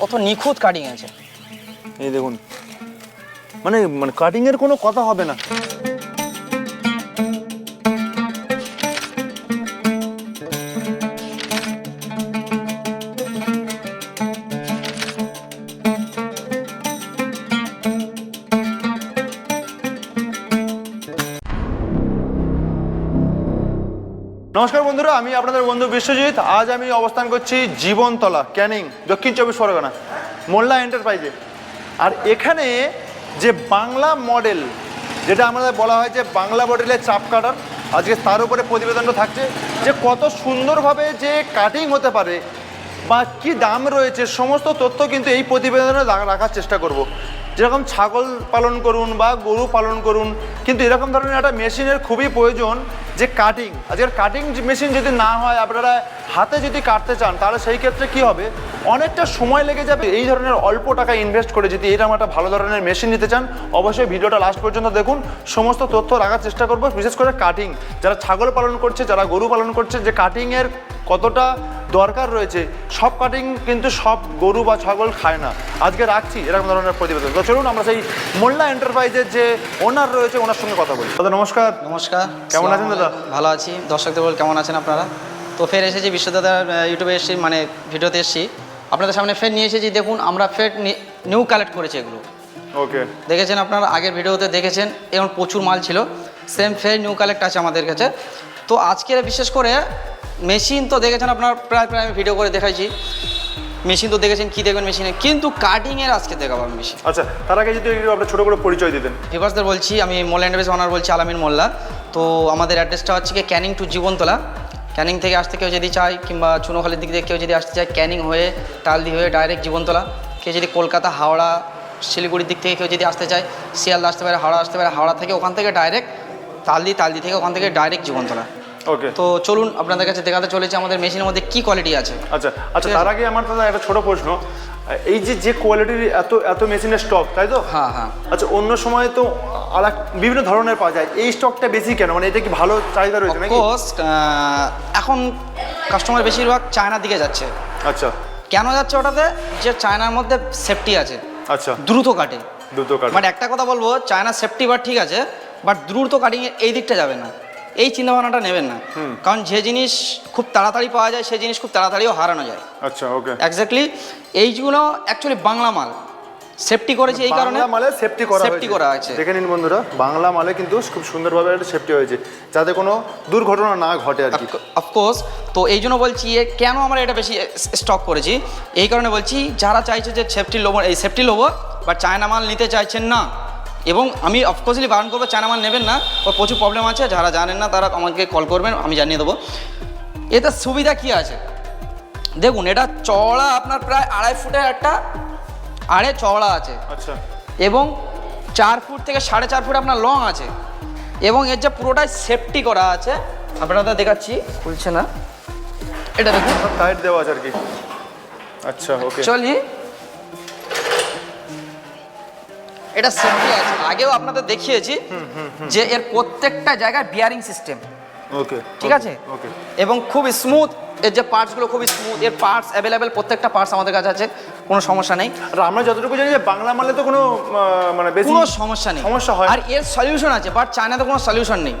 কত নিখুঁত কাটিং আছে। এই দেখুন। মানে মানে কাটিং এর কোনো কথা হবে না। আমি আপনাদের বন্ধু বিশ্বজিৎ, আজ আমি অবস্থান করছি জীবনতলা, ক্যানিং, দক্ষিণ চব্বিশ পরগনা, মোল্লা এন্টারপ্রাইজে আর এখানে যে বাংলা মডেল যেটা আমাদের বলা হয় যে বাংলা মডেলের চাপ কাটার, আজকে তার উপরে প্রতিবেদনটা থাকছে, যে কত সুন্দরভাবে যে কাটিং হতে পারে বা কী দাম রয়েছে, সমস্ত তথ্য কিন্তু এই প্রতিবেদনে রাখার চেষ্টা করব। যেরকম ছাগল পালন করুন বা গরু পালন করুন, কিন্তু এরকম ধরনের একটা মেশিনের খুবই প্রয়োজন যে কাটিং আজকের কাটিং মেশিন যদি না হয় আপনারা হাতে যদি কাটতে চান তাহলে সেই ক্ষেত্রে কি হবে? অনেকটা সময় লেগে যাবে এই ধরনের অল্প টাকা ইনভেস্ট করে যদি এরকম একটা ভালো ধরনের মেশিন নিতে চান অবশ্যই ভিডিওটা লাস্ট পর্যন্ত দেখুন। সমস্ত তথ্য রাখার চেষ্টা করব বিশেষ করে কাটিং যারা ছাগল পালন করছে যারা গরু পালন করছে যে কাটিংয়ের কতটা দরকার রয়েছে সব কাটিং কিন্তু সব গরু বা ছাগল খায় না। আজকে রাখছি এরকম ধরনের প্রতিবেদন। তো চলুন আমরা সেই মোল্লা এন্টারপ্রাইজের যে ওনার রয়েছে ওনার সঙ্গে কথা বলি। দাদা নমস্কার। নমস্কার। কেমন আছেন দাদা? ভালো আছি। দর্শকদের বল কেমন আছেন আপনারা? তো ফের এসেছি বিশ্বদাদার ইউটিউবে এসেছি মানে ভিডিওতে এসেছি। আপনাদের সামনে ফের নিয়ে এসেছি দেখুন আমরা ফের নিউ কালেক্ট করেছি এগুলো। ওকে দেখেছেন আপনারা? আগের ভিডিওতে দেখেছেন এবং প্রচুর মাল ছিল। সেম ফের নিউ কালেক্ট আছে আমাদের কাছে। তো আজকে বিশেষ করে মেশিন তো দেখেছেন আপনার প্রায় প্রায় আমি ভিডিও করে দেখাইছি। মেশিন তো দেখেছেন কী দেখবেন মেশিনে? কিন্তু কাটিংয়ের আজকে দেখাবো আমি মেশিন। আচ্ছা তার আগে যদি একটু আপনার ছোটো করে পরিচয় দিতেন ভিভার্সদের বলছি আমি মোল্লা এন্ডারবেস ওনার বলছি আলামিন মোল্লা। তো আমাদের অ্যাড্রেসটা হচ্ছে কি ক্যানিং টু জীবনতলা ক্যানিং থেকে আসতে কেউ যদি চায় কিংবা চুনোখালির দিক থেকে কেউ যদি আসতে চায় ক্যানিং হয়ে তালদি হয়ে ডাইরেক্ট জীবনতলা কেউ যদি কলকাতা হাওড়া শিলিগুড়ির দিক থেকে কেউ যদি আসতে চায় শিয়ালদা আসতে পারে হাওড়া আসতে পারে হাওড়া থেকে ওখান থেকে ডাইরেক্ট তালদি তালদি থেকে ওখান থেকে ডাইরেক্ট জীবনতলা ওকে তো চলুন আপনাদের কাছে দেখাতে চলেছে আমাদের মেশিনের মধ্যে কী কোয়ালিটি আছে। আচ্ছা আচ্ছা তার আগে আমার দাদা একটা ছোট প্রশ্ন। এই যে যে কোয়ালিটির এত এত মেশিনের স্টক তাই তো? হ্যাঁ হ্যাঁ। আচ্ছা অন্য সময় তো আর বিভিন্ন ধরনের পাওয়া যায়। এই স্টকটা বেশি কেন? মানে এটা কি ভালো চাহিদা রয়েছে নাকি? এখন কাস্টমার বেশিরভাগ চায়নার দিকে যাচ্ছে। আচ্ছা। কেন যাচ্ছে ওটাতে? যে চায়নার মধ্যে সেফটি আছে। আচ্ছা। দ্রুত কাটে। দ্রুত কাট। বাট একটা কথা বলব চায়না সেফটি বার ঠিক আছে বাট দ্রুত কাটিং এই দিকটা যাবে না। এই চিন্তা ভাবনাটা নেবেন না। কারণ যে জিনিস খুব তাড়াতাড়ি পাওয়া যায় সেই জিনিস খুব তাড়াতাড়িও হারানো যায়। আচ্ছা ওকে। এক্স্যাক্টলি এইগুলো অ্যাকচুয়ালি বাংলা মাল। সেফটি করেছে এই কারণে বাংলা মালে সেফটি করা সেফটি করা আছে। দেখে নিন বন্ধুরা বাংলা মালে কিন্তু খুব সুন্দরভাবে একটা সেফটি হয়েছে যাতে কোনো দুর্ঘটনা না ঘটে আর কি। অফকোর্স তো এই জন্য বলছি এ কেন আমরা এটা বেশি স্টক করেছি? এই কারণে বলছি যারা চাইছে যে সেফটি লোবো এই সেফটি লোবো বা চায়না মাল নিতে চাইছেন না এবং আমি অফকোর্সলি বারণ করব চায়না মাল নেবেন না ওর প্রচুর প্রবলেম আছে যারা জানেন না তারা আমাকে কল করবেন আমি জানিয়ে দেবো। এতে সুবিধা কি আছে? দেখুন এটা চওড়া আপনার প্রায় আড়াই ফুটের একটা আড়ে চওড়া আছে। আচ্ছা। এবং চার ফুট থেকে সাড়ে চার ফুট আপনার লং আছে। এবং এর যে পুরোটাই সেফটি করা আছে আপনাদের দেখাচ্ছি খুলছে না। এটা দেখুন। টাইট দেওয়া আছে আর কি। আচ্ছা ওকে অ্যাকচুয়ালি এটা সেফটি আছে। আগেও আপনাদের দেখিয়েছি যে এর প্রত্যেকটা জায়গায় বিয়ারিং সিস্টেম ওকে ঠিক আছে? ওকে। এবং খুব স্মুথ এর যে পার্টসগুলো খুব স্মুথ এর পার্টস অ্যাভেলেবেল প্রত্যেকটা পার্টস আমাদের কাছে আছে কোনো সমস্যা নেই। আর আমরা যতটুকু জানি যে বাংলা মালে তো কোনো মানে বেশি কোনো সমস্যা নেই। সমস্যা হয় আর এর সলিউশন আছে বাট চায়নাতে কোনো সলিউশন নেই।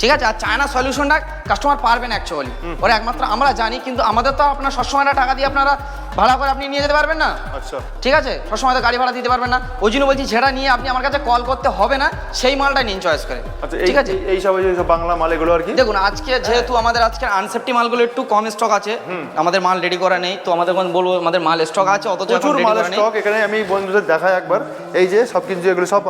ঠিক আছে? আর চায়না সলিউশনটা কাস্টমার পারবেন অ্যাকচুয়ালি ওরা একমাত্র আমরা জানি কিন্তু আমাদের তো আপনার সবসময় টাকা দিয়ে আপনারা ভাড়া করে আপনি নিয়ে যেতে পারবেন না? আচ্ছা। ঠিক আছে? সবসময় তো গাড়ি ভাড়া দিতে পারবেন না। ওই জন্য বলছি যেটা নিয়ে আপনি আমার কাছে কল করতে হবে না সেই মালটা নিন চয়েস করে। আচ্ছা ঠিক আছে? এই সব এই সব বাংলা মাল এগুলো আর কি? দেখুন আজকে যেহেতু আমাদের আজকে আনসেফটি মালগুলো একটু কম স্টক আছে আমাদের মাল রেডি করা নেই তো আমাদের কোন বলব আমাদের মাল স্টক আছে এখন প্রচুর নেই। স্টক এখানে আমি বন্ধুদের দেখাই একবার। এই যে সব কিছু এগুলো সব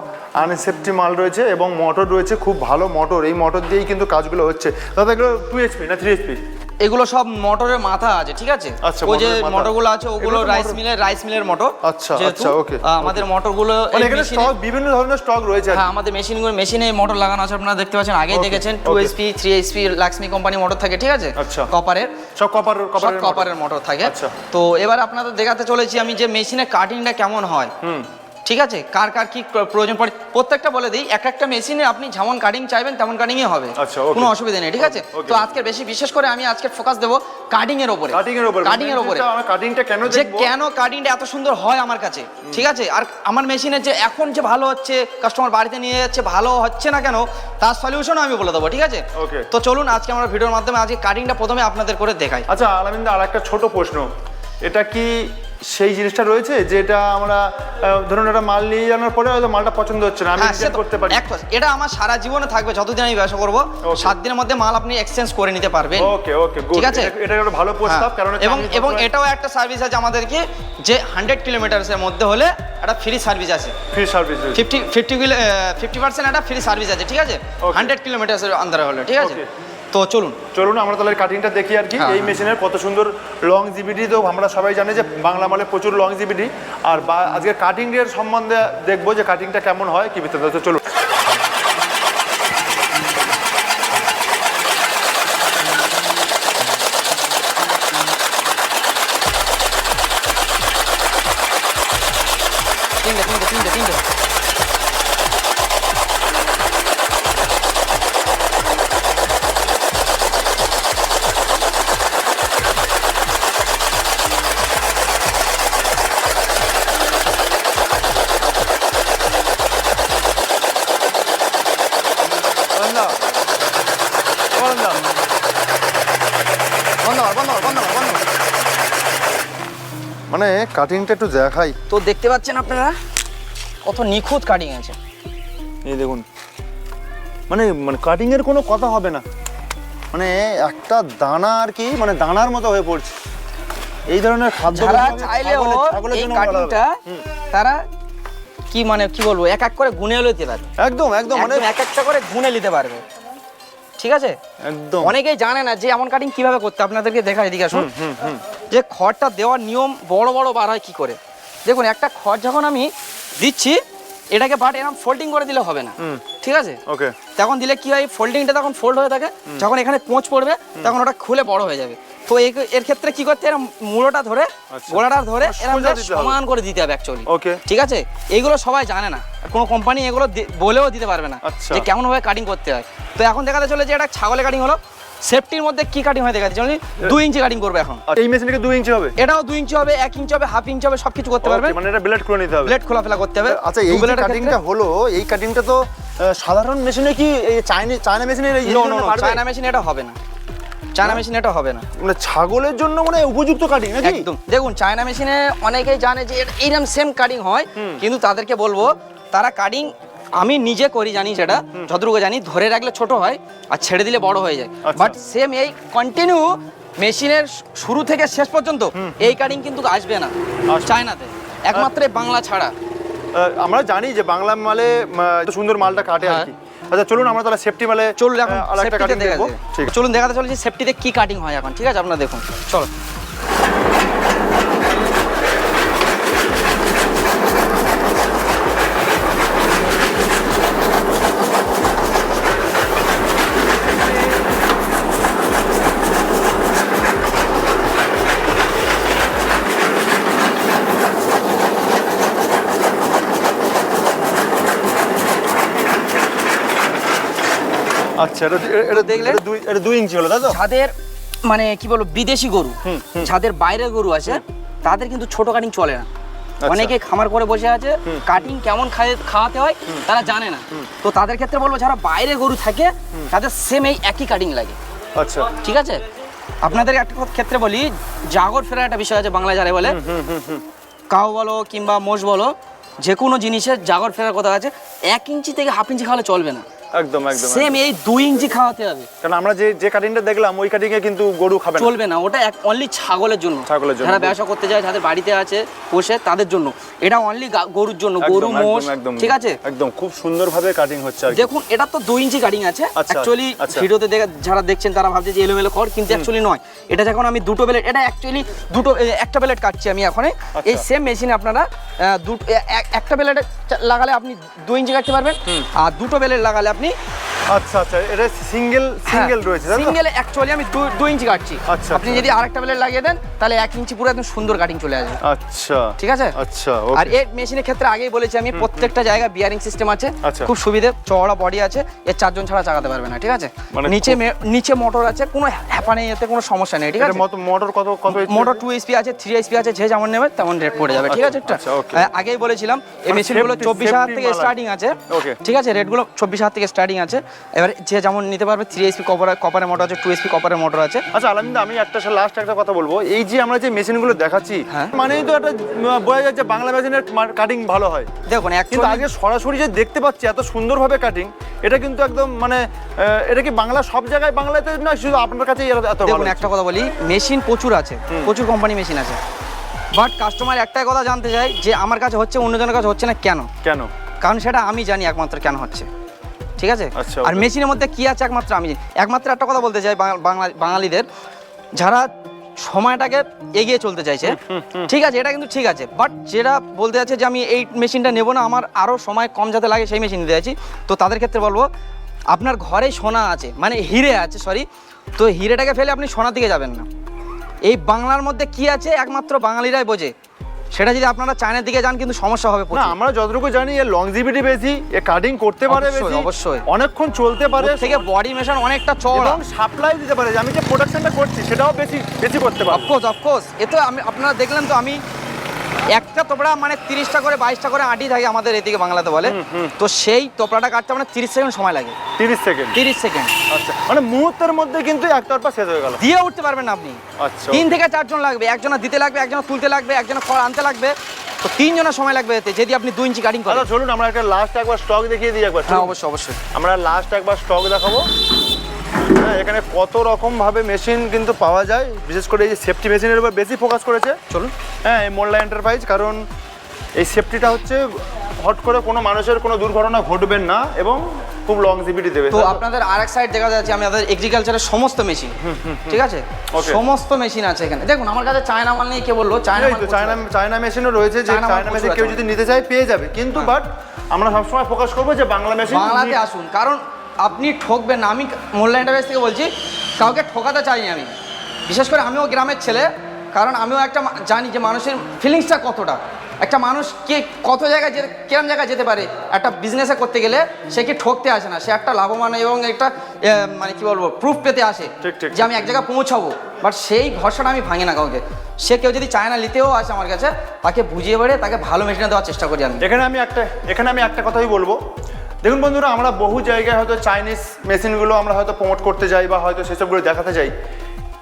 আনসেফটি মাল রয়েছে এবং মোটর রয়েছে খুব ভালো মোটর এই মোটর দিয়েই কিন্তু কাজগুলো হচ্ছে। দাদা এগুলো টু এইচপি না থ্রি এইচপি এগুলো সব মোটরের মাথা আছে ঠিক আছে? আচ্ছা, ওই যে। মোটরগুলো আছে ওগুলো রাইস মিলের রাইস মিলের মোটর আচ্ছা, আচ্ছা, আহ, আমাদের মোটরগুলো মানে এখানে স্টক বিভিন্ন ধরনের স্টক রয়েছে হ্যাঁ আমাদের মেশিনগুলো মেশিনে মোটর লাগানো আছে আপনারা দেখতে পাচ্ছেন আগেই দেখেছেন two okay. HP three HP Laxmi company motor থাকে ঠিক আছে? আচ্ছা। কপারের সব কপার সব কপার কপারের মোটর থাকে। আচ্ছা। তো এবার আপনাদের দেখাতে চলেছি আমি যে মেশিনের কাটিংটা কেমন হয়। ঠিক আছে? কার কার কি প্রয়োজন পড়ে? প্রত্যেকটা বলে দিই এক একটা মেশিনে আপনি যেমন কাটিং চাইবেন তেমন কাটিংই হবে। আচ্ছা, কোনো অসুবিধা নেই ঠিক আছে? তো আজকে বেশি বিশেষ করে আমি আজকে ফোকাস দেবো কাটিং এর ওপরে কাটিং এর উপর। কাটিং এর ওপরে কাটিংটা কেন যে কেন কাটিংটা এত সুন্দর হয় আমার কাছে ঠিক আছে? আর আমার মেশিনে যে এখন যে ভালো হচ্ছে কাস্টমার বাড়িতে নিয়ে যাচ্ছে ভালো হচ্ছে না কেন তার সলিউশনও আমি বলে দেবো ঠিক আছে? তো চলুন আজকে আমরা ভিডিওর মাধ্যমে আজকে কাটিংটা প্রথমে আপনাদের করে দেখাই। আচ্ছা আলামিন্দা আর একটা ছোট প্রশ্ন। এটা কি সেই জিনিসটা রয়েছে যেটা আমরা ধরুন একটা মাল নিয়ে জানার পরে হয়তো মালটা পছন্দ হচ্ছে না আমি হ্যাঁ, সে করতে পারি এটা আমার সারা জীবনে থাকবে যতদিন আমি ব্যবসা করব. সাত দিনের মধ্যে মাল আপনি এক্সচেঞ্জ করে নিতে পারবেন ওকে ওকে গুড ঠিক আছে? এটা একটা ভালো প্রস্তাব হ্যাঁ, কারণ এবং এবং এটাও একটা সার্ভিস আছে আমাদেরকে যে হান্ড্রেড কিলোমিটার্সের মধ্যে হলে একটা ফ্রি সার্ভিস আছে free service fifty fifty fifty percent একটা ফ্রি সার্ভিস আছে ঠিক আছে. হান্ড্রেড কিলোমিটার্সের আন্দারে হলে ঠিক আছে. তো চলুন। চলুন আমরা তাহলে কাটিংটা দেখি আর কি। হ্যাঁ, এই হ্যাঁ। মেশিনের কত সুন্দর লং জিবিডি তো আমরা সবাই জানি যে বাংলা মালে প্রচুর লং জিবিডি আর বা আজকে কাটিং এর সম্বন্ধে দেখব যে কাটিংটা কেমন হয় কি বিস্তারিত তো চলুন তিনটে তিনটে তিনটে তিনটে আনন্দা, ও আনন্দা। বন্ধ কর বন্ধ কর বন্ধ কর বন্ধ কর। মানে কাটিংটা একটু দেখাই। তো দেখতে পাচ্ছেন আপনারা? কত নিখুঁত কাটিং আছে। এই দেখুন। মানে মানে কাটিং এর কোনো কথা হবে না। মানে একটা দানা আর কি মানে দানার মতো হয়ে পড়ছে। এই ধরনের খাদ্য যারা বলতে চাইলেও এই। কাটিংটা তারা কি মানে কি বলব এক এক করে গুনে নিতে পারবে। একদম একদম মানে এক একটা করে গুনে নিতে পারবে। ঠিক আছে? একদম। অনেকেই জানে না যে এমন কাটিং কীভাবে করতে আপনাদেরকে দেখা এদিকে আসুন। যে খড়টা দেওয়ার নিয়ম বড় বড় বার হয় কি করে? দেখুন একটা খড় যখন আমি দিচ্ছি এটাকে বাট এরকম ফোল্ডিং করে দিলে হবে না। ঠিক আছে? ওকে। তখন দিলে কি হয়? ফোল্ডিংটা তখন ফোল্ড হয়ে থাকে। যখন এখানে পোঁচ পড়বে তখন ওটা খুলে বড় হয়ে যাবে। তো এর ক্ষেত্রে কি করতে এরকম মুড়োটা ধরে আচ্ছা। গোড়াটা ধরে এরকম। সমান করে দিতে হবে অ্যাকচুয়ালি ওকে। ঠিক আছে? এইগুলো সবাই জানে না। কোনো কোম্পানি এগুলো বলেও দিতে পারবে না। আচ্ছা। যে কেমন ভাবে কাটিং করতে হয়। তো এখন দেখাতে চলে যে এটা ছাগলের কাটিং হলো। সেফটির মধ্যে কি কাটিং হয় দেখাতে চলে দুই ইঞ্চি কাটিং করবে এখন। আর এই মেশিনকে দুই ইঞ্চি হবে? এটাও দুই ইঞ্চি হবে এক ইঞ্চি হবে হাফ ইঞ্চি হবে সবকিছু করতে পারবে। মানে এটা ব্লেড করে নিতে হবে। ব্লেড খোলাফেলা করতে হবে। আচ্ছা এই এর কাটিংটা হলো এই কাটিংটা তো সাধারণ মেশিনে কি এই চাইনা চায়না মেশিনে এই নো নো? চায়না মেশিন এটা হবে না। চায়না মেশিন এটা হবে না। মানে ছাগলের জন্য মানে উপযুক্ত কাটিং নাকি? একদম। দেখুন চায়না মেশিনে অনেকেই জানে যে এটা- এইরকম সেম কাটিং হয় কিন্তু তাদেরকে বলব তারা কাটিং আমি নিজে করি জানি সেটা যতটুকু জানি ধরে রাখলে ছোট হয় আর ছেড়ে দিলে বড় হয়ে যায়। আচ্ছা। বাট সেম এই কন্টিনিউ মেশিনের শুরু থেকে শেষ পর্যন্ত এই কাটিং কিন্তু আসবে না আচ্ছা। চায়নাতে। একমাত্র বাংলা ছাড়া। আমরা জানি যে বাংলা মালে সুন্দর মালটা কাটে আর হ্যাঁ। কি। আচ্ছা চলুন আমরা তাহলে সেফটি মালে চলুন এখন সেফটিতে কাটিং দেখা দেখব চলুন দেখাতে চলেছি সেফটিতে কি কাটিং হয় এখন ঠিক আছে? আপনারা দেখুন। চলো। এটা এটা দেখলে? দুই এটা দুই ইঞ্চি হলো তাই তো? যাদের মানে কি বলব বিদেশি গরু। যাদের বাইরের গরু আছে তাদের কিন্তু ছোট কাটিং চলে না। আচ্ছা। অনেকে খামার করে বসে আছে কাটিং কেমন খাওয়াতে হয় তারা জানে না। তো তাদের ক্ষেত্রে বলব যারা বাইরে গরু থাকে তাদের সেম এই একই কাটিং লাগে। আচ্ছা। ঠিক আছে? আপনাদের একটা কথা ক্ষেত্রে বলি জাগর ফেরার একটা বিষয় আছে বাংলা যারা বলে। কাউ বলো কিংবা মোষ বলো যে কোনো জিনিসের জাগর ফেরার কথা আছে এক ইঞ্চি থেকে হাফ ইঞ্চি খাওয়ালে চলবে না। একদম একদম সেম এই দুই ইঞ্চি খাওয়াতে হবে। কারণ আমরা যে যে কাটিংটা দেখলাম ওই কাটিং এ কিন্তু গরু খাবে না। চলবে না ওটা এক অনলি ছাগলের জন্য। ছাগলের জন্য। যারা ব্যবসা করতে যায় যাদের বাড়িতে আছে পোষে তাদের জন্য। এটা অনলি গরুর জন্য গরু মোষ ঠিক আছে? একদম খুব সুন্দরভাবে কাটিং হচ্ছে আর দেখুন এটা তো দুই ইঞ্চি কাটিং আছে। আচ্ছা, অ্যাকচুয়ালি আচ্ছা। ভিডিওতে দেখে যারা দেখছেন তারা ভাবছে যে এলোমেলো কর কিন্তু অ্যাকচুয়ালি নয়। এটা যখন আমি দুটো বেলেট এটা অ্যাকচুয়ালি দুটো একটা বেলেট কাটছি আমি এখন এই সেম মেশিনে আপনারা দুটো একটা বেলেট লাগালে আপনি দুই ইঞ্চি কাটতে পারবেন। আর দুটো বেলেট লাগালে আপনি আপনি আচ্ছা আচ্ছা এটা সিঙ্গেল সিঙ্গেল রয়েছে? সিঙ্গেলে অ্যাকচুয়ালি আমি দু- দু ইঞ্চি কাটছি। আচ্ছা, আপনি আচ্ছা। যদি আরেকটা ব্লেড লাগিয়ে দেন তাহলে এক ইঞ্চি পুরো একদম সুন্দর কাটিং চলে আসবে। আচ্ছা ঠিক আছে? আচ্ছা আর এর মেশিনের ক্ষেত্রে আগেই বলেছি আমি প্রত্যেকটা জায়গায় বিয়ারিং সিস্টেম আছে আচ্ছা। খুব সুবিধে চওড়া বডি আছে এর চারজন ছাড়া চালাতে পারবে না ঠিক আছে? মানে নিচে নিচে মোটর আছে কোনো হ্যাপা নেই এতে কোনো সমস্যা নেই ঠিক আছে? মোটর কত কত মোটর টু এসপি আছে থ্রি এসপি আছে যে যেমন নেবে তেমন রেট পড়ে যাবে ঠিক আছে একটা? আচ্ছা, হ্যাঁ, আগেই বলেছিলাম এই মানে মেশিনগুলো হাজার safety থেকে স্টার্টিং আছে ঠিক আছে রেটগুলো চব্বিশ হাজার থেকে স্টার্টিং আছে এবার যে যেমন নিতে পারবে থ্রি এসপি কপার কপারের মোটর আছে টু এসপি কপারের মোটর আছে। আচ্ছা আলামিন্দা আমি একটা লাস্ট একটা কথা বলব। এই যে আমরা যে মেশিনগুলো দেখাচ্ছি। মানেই তো একটা বোঝা যাচ্ছে বাংলা মেশিনের কাটিং ভালো হয়। দেখুন কিন্তু আগে সরাসরি যে দেখতে পাচ্ছি এত সুন্দরভাবে কাটিং এটা কিন্তু একদম মানে এটা কি বাংলা সব জায়গায় বাংলাতে না শুধু আপনার কাছেই এরা এত দেখুন একটা কথা বলি মেশিন প্রচুর আছে প্রচুর কোম্পানি মেশিন আছে। বাট কাস্টমার একটাই কথা জানতে চাই যে আমার কাছে হচ্ছে অন্যজনের কাছে হচ্ছে না কেন? কেন? কারণ সেটা আমি জানি একমাত্র কেন হচ্ছে। ঠিক আছে? আচ্ছা, আর মেশিনের মধ্যে কি আছে একমাত্র আমি একমাত্র একটা কথা বলতে চাই বাঙালিদের। যারা সময়টাকে এগিয়ে চলতে চাইছে। ঠিক আছে এটা কিন্তু ঠিক আছে। বাট যেটা বলতে যাচ্ছে যে আমি এই মেশিনটা নেব না আমার আরও সময় কম যাতে লাগে সেই মেশিন নিতে চাইছি। তো তাদের ক্ষেত্রে বলব আপনার ঘরে সোনা আছে মানে হিরে আছে সরি তো হিরেটাকে ফেলে আপনি সোনার দিকে যাবেন না। এই বাংলার মধ্যে কি আছে একমাত্র বাঙালিরাই বোঝে? সেটা যদি আপনারা চায়নার দিকে যান কিন্তু সমস্যা হবে না আমরা যতটুকু জানি এর লংজিভিটি বেশি এ কাটিং করতে পারে অবশ্যই, বেশি অবশ্যই। অনেকক্ষণ চলতে পারে। থেকে বডি মেশান অনেকটা চওড়া। এবং সাপ্লাই দিতে পারে যে আমি যে প্রোডাকশনটা করছি সেটাও বেশি বেশি করতে পারে অফকোর্স অফকোর্স এ তো আমি আপনারা দেখলেন তো আমি একটা তোপড়া মানে তিরিশটা করে বাইশটা করে আঁটি থাকে আমাদের এদিকে বাংলাতে বলে। তো সেই তোপড়াটা কাটতে মানে তিরিশ সেকেন্ড সময় লাগে। তিরিশ সেকেন্ড। তিরিশ সেকেন্ড। আচ্ছা মানে মুহূর্তের মধ্যে কিন্তু একতরফা শেষ হয়ে গেল। দিয়ে উঠতে পারবেন না আপনি। আচ্ছা। তিন থেকে চারজন লাগবে একজনা দিতে লাগবে একজনা তুলতে লাগবে একজনা খড় আনতে লাগবে। তো তিনজনের সময় লাগবে এতে যদি আপনি দুই ইঞ্চি কাটিং করেন। চলুন আমরা একটা লাস্ট একবার স্টক দেখিয়ে দিই একবার হ্যাঁ অবশ্যই অবশ্যই। আমরা লাস্ট একবার স্টক দেখাবো। হ্যাঁ এখানে কত রকম ভাবে মেশিন কিন্তু পাওয়া যায়। বিশেষ করে এই যে সেফটি মেশিনের উপর বেশি ফোকাস করেছে। চলুন। হ্যাঁ এই মোল্লা এন্টারপ্রাইজ কারণ এই সেফটিটা হচ্ছে হট করে কোনো মানুষের কোনো দুর্ঘটনা ঘটবেন না এবং খুব লং লংজিভিটি দেবে। তো আপনাদের আরেক সাইড দেখা যাচ্ছে আমি আমাদের এগ্রিকালচারের সমস্ত মেশিন ঠিক আছে? সমস্ত মেশিন আছে এখানে। দেখুন আমার কাছে চায়না মাল নেই কে বলল? চায়না চায়না চায়না মেশিনও রয়েছে যে চায়না মেশিন কেউ যদি নিতে চায় পেয়ে যাবে। কিন্তু বাট আমরা সবসময় ফোকাস করব যে বাংলা মেশিন বাংলাতে আসুন। কারণ আপনি ঠকবেন না। আমি মোল্লা এন্টারপ্রাইজ থেকে বলছি কাউকে ঠকাতে চাইনি আমি। বিশেষ করে আমিও গ্রামের ছেলে কারণ আমিও একটা জানি যে মানুষের ফিলিংসটা কতটা। একটা মানুষ কে কত জায়গায় যেতে কিরম জায়গায় যেতে পারে একটা বিজনেসে করতে গেলে সে কি ঠকতে আসে না। সে একটা লাভবান এবং একটা মানে কি বলব প্রুফ পেতে আসে। যে আমি এক জায়গায় পৌঁছাবো। বাট সেই ভরসাটা আমি ভাঙি না কাউকে। সে কেউ যদি চায়না নিতেও আসে আমার কাছে তাকে বুঝিয়ে বেড়ে তাকে ভালো মেশিনে দেওয়ার চেষ্টা করি আমি। এখানে আমি একটা এখানে আমি একটা কথাই বলব। দেখুন বন্ধুরা, আমরা বহু জায়গায় হয়তো চাইনিজ মেশিনগুলো আমরা হয়তো প্রমোট করতে যাই বা হয়তো সেসবগুলো দেখাতে যাই।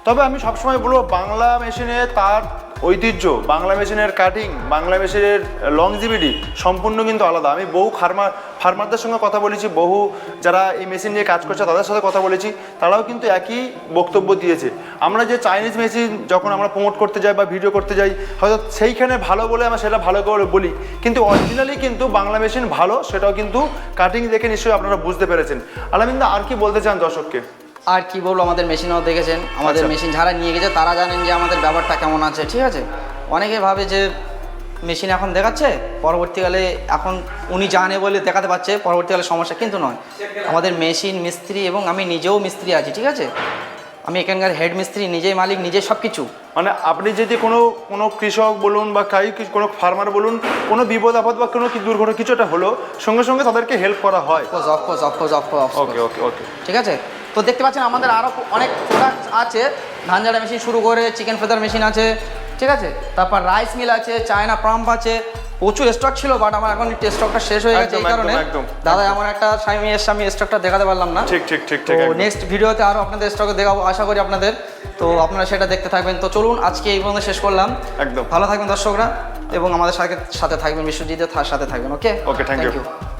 তবে আমি সবসময় বলব, বাংলা মেশিনে তার ঐতিহ্য, বাংলা মেশিনের কাটিং বাংলা মেশিনের লংজিভিটি সম্পূর্ণ কিন্তু আলাদা। আমি বহু ফার্মার ফার্মারদের সঙ্গে কথা বলেছি, বহু যারা এই মেশিন নিয়ে কাজ করছে, তাদের সাথে কথা বলেছি, তারাও কিন্তু একই বক্তব্য দিয়েছে। আমরা যে চাইনিজ মেশিন যখন আমরা প্রমোট করতে যাই বা ভিডিও করতে যাই, হয়তো সেইখানে ভালো বলে আমরা সেটা ভালো করে বলি, কিন্তু অরিজিনালি কিন্তু বাংলা মেশিন ভালো, সেটাও কিন্তু কাটিং দেখে নিশ্চয়ই আপনারা বুঝতে পেরেছেন। আলামিন্দা, আর কি বলতে চান দর্শককে? আর কি বলব আমাদের মেশিনও দেখেছেন আমাদের আচ্ছা। মেশিন যারা নিয়ে গেছে তারা জানেন যে আমাদের ব্যাপারটা কেমন আছে ঠিক আছে? অনেকে ভাবে যে মেশিন এখন দেখাচ্ছে পরবর্তীকালে এখন উনি জানে বলে দেখাতে পারছে পরবর্তীকালে সমস্যা কিন্তু নয়। আমাদের মেশিন মিস্ত্রি এবং আমি নিজেও মিস্ত্রি আছি ঠিক আছে? আমি এখানকার হেড মিস্ত্রি নিজেই মালিক নিজে সব কিছু মানে আপনি যদি কোনো কোনো কৃষক বলুন বা কাই কোনো ফার্মার বলুন কোনো বিপদ আপদ বা কোনো দুর্ঘটনা কিছুটা হলো সঙ্গে সঙ্গে তাদেরকে হেল্প করা হয়। ওকে ওকে ওকে ঠিক আছে? তো দেখতে পাচ্ছেন আমাদের আরও অনেক প্রোডাক্ট আছে। ধান ঝাড়া মেশিন শুরু করে চিকেন ফেদার মেশিন আছে ঠিক আছে? তারপর রাইস মিল আছে চায়না পাম্প আছে প্রচুর স্টক ছিল বাট আমার এখন স্টকটা শেষ হয়ে গেছে এই কারণে। দাদা এমন একটা স্বামী এসে আমি স্টকটা দেখাতে পারলাম না। ঠিক ঠিক ঠিক তো ঠিক নেক্সট ভিডিওতে আরও আপনাদের স্টকে দেখাবো আশা করি আপনাদের। তো আপনারা সেটা দেখতে থাকবেন। তো চলুন আজকে এই পর্যন্ত শেষ করলাম। একদম। ভালো থাকবেন দর্শকরা এবং আমাদের সাথে সাথে থাকবেন বিশ্বজিতের সাথে থাকবেন ওকে ওকে থ্যাংক you.